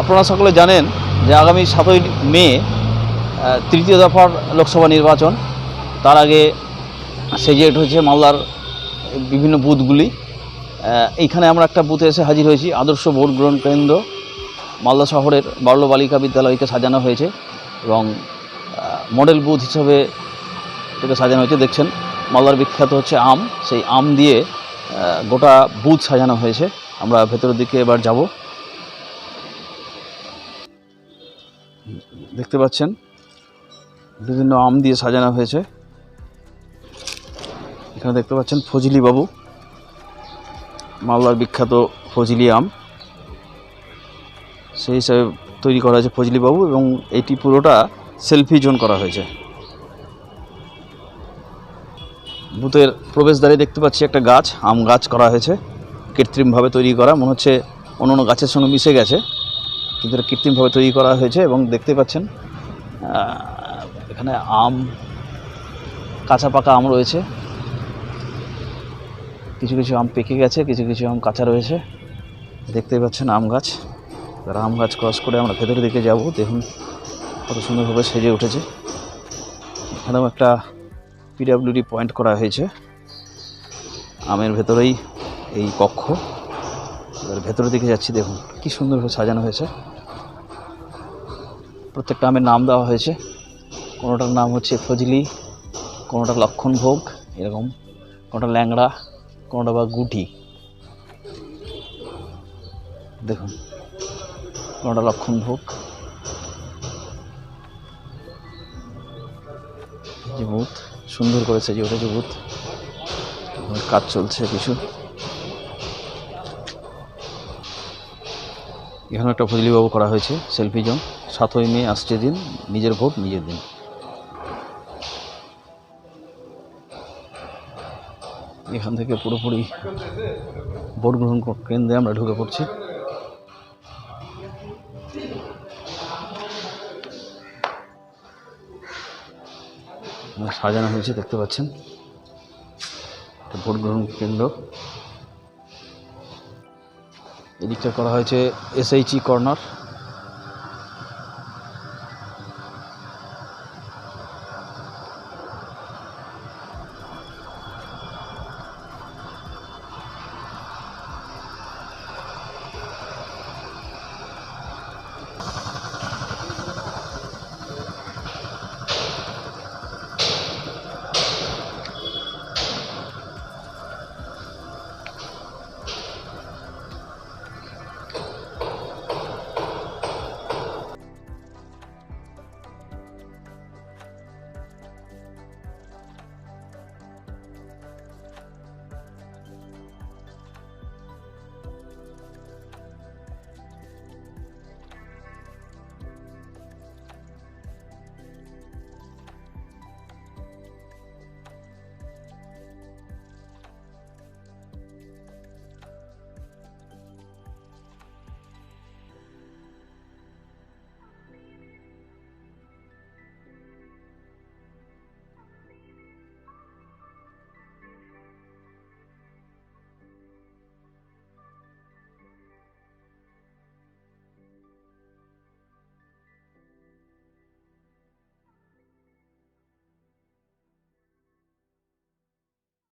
আপনারা সকলে জানেন যে আগামী সাতই মে তৃতীয় দফার লোকসভা নির্বাচন। তার আগে সেজেট হয়েছে মালদার বিভিন্ন বুথগুলি। এইখানে আমরা একটা বুথে এসে হাজির হয়েছি। আদর্শ ভোট গ্রহণ কেন্দ্র, মালদা শহরের বাল্য বালিকা বিদ্যালয়কে সাজানো হয়েছে এবং মডেল বুথ হিসাবে এটাকে সাজানো হয়েছে। দেখছেন, মালদার বিখ্যাত হচ্ছে আম। সেই আম দিয়ে গোটা বুথ সাজানো হয়েছে। আমরা ভেতরের দিকে এবার যাব। দেখতে পাচ্ছেন, বিভিন্ন আম দিয়ে সাজানো হয়েছে। এখানে দেখতে পাচ্ছেন ফজলি বাবু, মালদার বিখ্যাত ফজলি আম। সেই হিসাবে তৈরি করা হয়েছে ফজলি বাবু এবং এটি পুরোটা সেলফি জোন করা হয়েছে। বুথের প্রবেশদ্বারে দেখতে পাচ্ছি একটা গাছ, আম গাছ করা হয়েছে। কৃত্রিমভাবে তৈরি করা, মনে হচ্ছে অন্য অন্য গাছের সঙ্গে মিশে গেছে। কিন্তু এটা কৃত্রিমভাবে তৈরি করা হয়েছে এবং দেখতে পাচ্ছেন এখানে আম, কাঁচা পাকা আম রয়েছে। কিছু কিছু আম পেকে গেছে, কিছু কিছু আম কাঁচা রয়েছে। দেখতেই পাচ্ছেন আম গাছ। এবার আম গাছ ক্রস করে আমরা ভেতরের দিকে যাব, দেখুন কত সুন্দরভাবে সেজে উঠেছে। এখানেও একটা পিডাব্লিউডি পয়েন্ট করা হয়েছে। আমের ভেতরেই এই কক্ষ। এবার ভেতরের দিকে যাচ্ছি, দেখুন কি সুন্দরভাবে সাজানো হয়েছে। প্রত্যেকটা আমের নাম দেওয়া হয়েছে। কোনোটার নাম হচ্ছে ফজলি, কোনোটা লক্ষণ ভোগ, এরকম। কোনোটা ল্যাংড়া, কোনোটা বা গুটি। দেখুন, কোনোটা লক্ষণ ভোগ। যে বুথ সুন্দর করেছে যে ওটা যে বুথ কাজ চলছে কিছু। এখানে একটা ফজলিবাবু করা হয়েছে সেলফি জোন। সাতই মে আসছে দিন, নিজের ভোট, নিজের দিন। এখান থেকে পুরোপুরি ভোট গ্রহণ কেন্দ্রে আমরা ঢুকে পড়ছি। সাজানো হয়েছে, দেখতে পাচ্ছেন। ভোট গ্রহণ কেন্দ্র। এদিকটা করা হয়েছে এসএইচই কর্নার